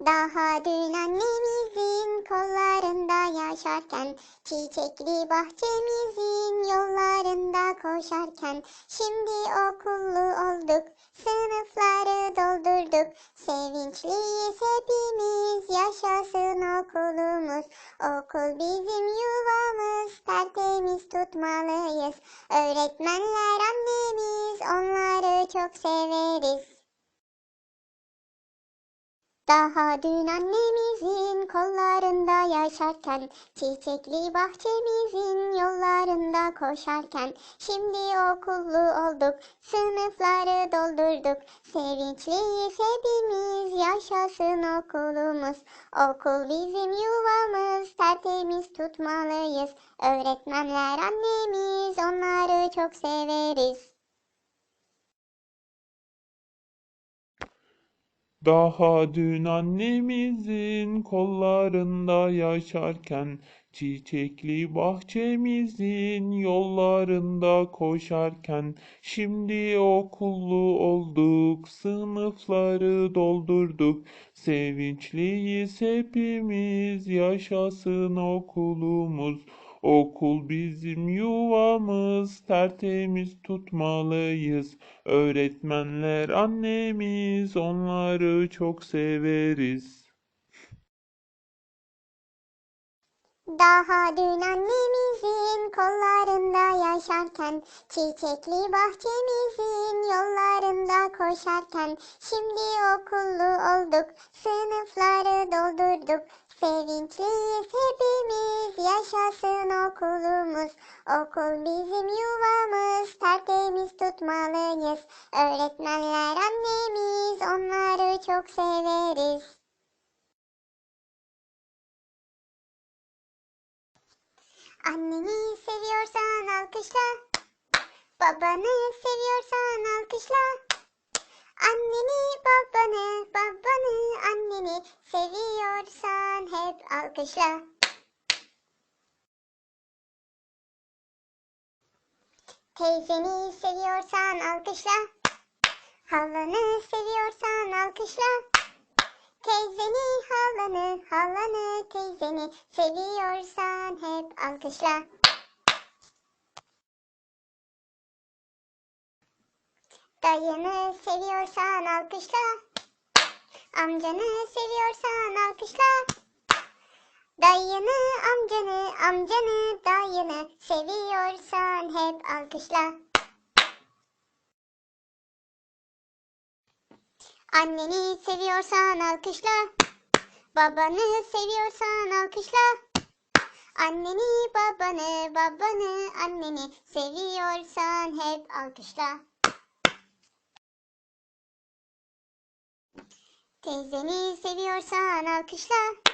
Daha dün annemizin kollarında yaşarken, çiçekli bahçemizin yollarında koşarken, şimdi okullu olduk, sınıfları doldurduk, sevinçliyiz hepimiz, yaşasın okulumuz. Okul bizim yuvamız, tertemiz tutmalıyız. Öğretmenler annemiz, onları çok severiz. Daha dün annemizin kollarında yaşarken, çiçekli bahçemizin yollarında koşarken, şimdi okullu olduk, sınıfları doldurduk, sevinçliyiz hepimiz, yaşasın okulumuz. Okul bizim yuvamız, tertemiz tutmalıyız, öğretmenler annemiz, onları çok severiz. Daha dün annemizin kollarında yaşarken, çiçekli bahçemizin yollarında koşarken, şimdi okullu olduk, sınıfları doldurduk, sevinçliyiz hepimiz, yaşasın okulumuz. Okul bizim yuvamız, tertemiz tutmalıyız. Öğretmenler annemiz, onları çok severiz. Daha dün annemizin kollarında yaşarken, çiçekli bahçemizin yollarında koşarken, şimdi okullu olduk, sınıfları doldurduk, okulumuz. Okul bizim yuvamız, tertemiz tutmalıyız, öğretmenler annemiz, onları çok severiz. Anneni seviyorsan alkışla. Babanı seviyorsan alkışla. Anneni, babanı, babanı, anneni seviyorsan hep alkışla. Teyzeni seviyorsan alkışla. Halanı seviyorsan alkışla. Teyzeni, halanı, halanı, teyzeni seviyorsan hep alkışla. Dayını seviyorsan alkışla. Amcanı seviyorsan alkışla. Dayını, amcanı, amcanı, dayını seviyorsan hep alkışla. Anneni seviyorsan alkışla. Babanı seviyorsan alkışla. Anneni, babanı, babanı, anneni seviyorsan hep alkışla. Teyzeni seviyorsan alkışla.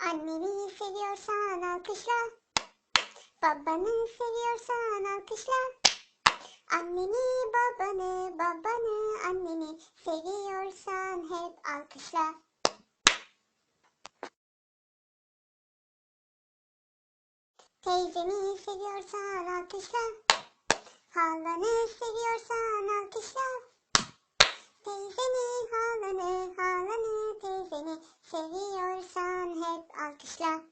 Anneni seviyorsan alkışla. Babanı seviyorsan alkışla. Anneni, babanı, babanı, anneni seviyorsan hep alkışla. Teyzeni seviyorsan alkışla. Halanı seviyorsan alkışla. Teyzeni, halanı, halanı, teyzeni seviyorsan hep alkışla.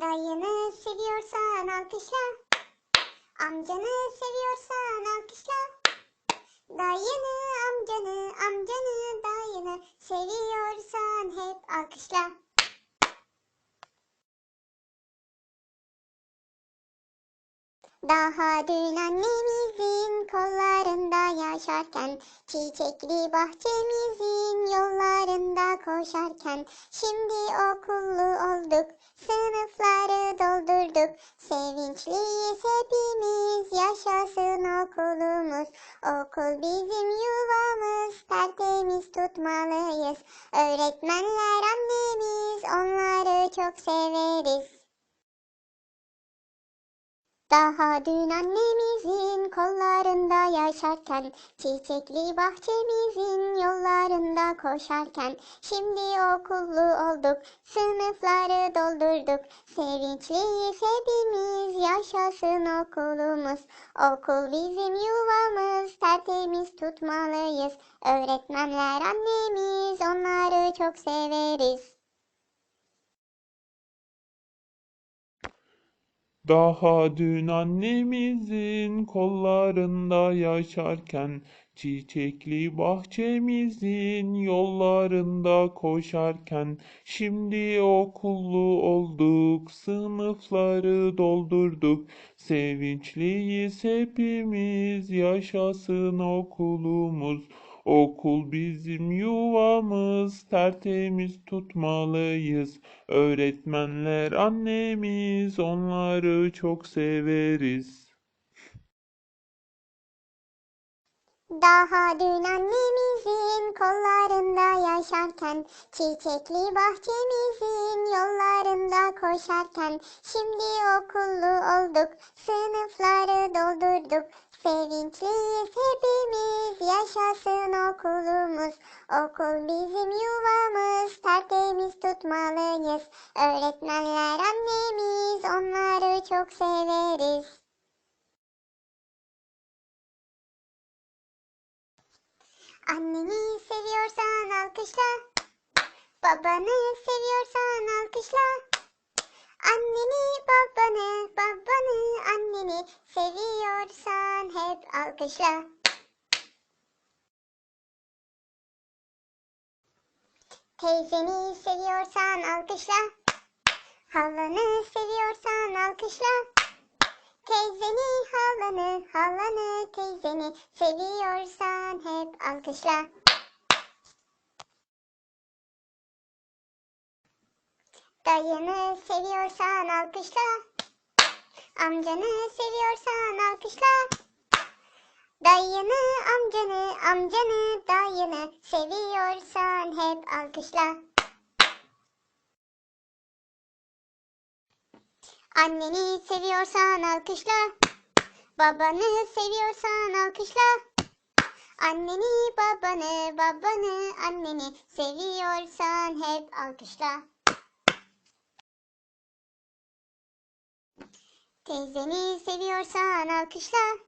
Dayını seviyorsan alkışla. Amcanı seviyorsan alkışla. Dayını, amcanı, amcanı, dayını seviyorsan hep alkışla. Daha dün annemizin yaşarken Çiçekli bahçemizin yollarında koşarken Şimdi okullu olduk sınıfları doldurduk. Sevinçliyiz hepimiz yaşasın okulumuz. Okul bizim yuvamız tertemiz tutmalıyız. Öğretmenler annemiz onları çok severiz daha dün annemizin kollarında yaşarken Çiçekli bahçemizin yollarında koşarken Şimdi okullu olduk sınıfları doldurduk. Sevinçliyiz hepimiz yaşasın okulumuz. Okul bizim yuvamız tertemiz tutmalıyız. Öğretmenler annemiz onları çok severiz Daha dün annemizin kollarında yaşarken Çiçekli bahçemizin yollarında koşarken Şimdi okullu olduk sınıfları doldurduk. Sevinçliyiz hepimiz yaşasın okulumuz Okul bizim yuvamız tertemiz tutmalıyız. Öğretmenler annemiz onları çok severiz. Daha dün annemizin kollarında yaşarken Çiçekli bahçemizin yollarında koşarken Şimdi okullu olduk sınıfları doldurduk. Sevinçliyiz hepimiz yaşasın okulumuz Okul bizim yuvamız tertemiz tutmalıyız Öğretmenler annemiz onları çok severiz Anneni seviyorsan alkışla. Babanı seviyorsan alkışla. Anneni, babanı, babanı, anneni seviyorsan hep alkışla. Teyzeni seviyorsan alkışla. Halanı seviyorsan alkışla. Teyzeni, halanı, halanı, teyzeni seviyorsan hep alkışla. Dayını seviyorsan alkışla. Amcanı seviyorsan alkışla. Dayını, amcanı, amcanı, dayını seviyorsan hep alkışla. Anneni seviyorsan alkışla. Babanı seviyorsan alkışla. Anneni, babanı, babanı, anneni seviyorsan hep alkışla. Teyzeni seviyorsan alkışla.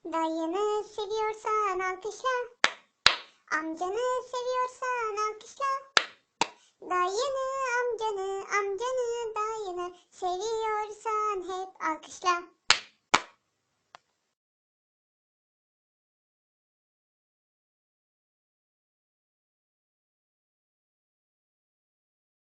Dayını seviyorsan alkışla. Amcanı seviyorsan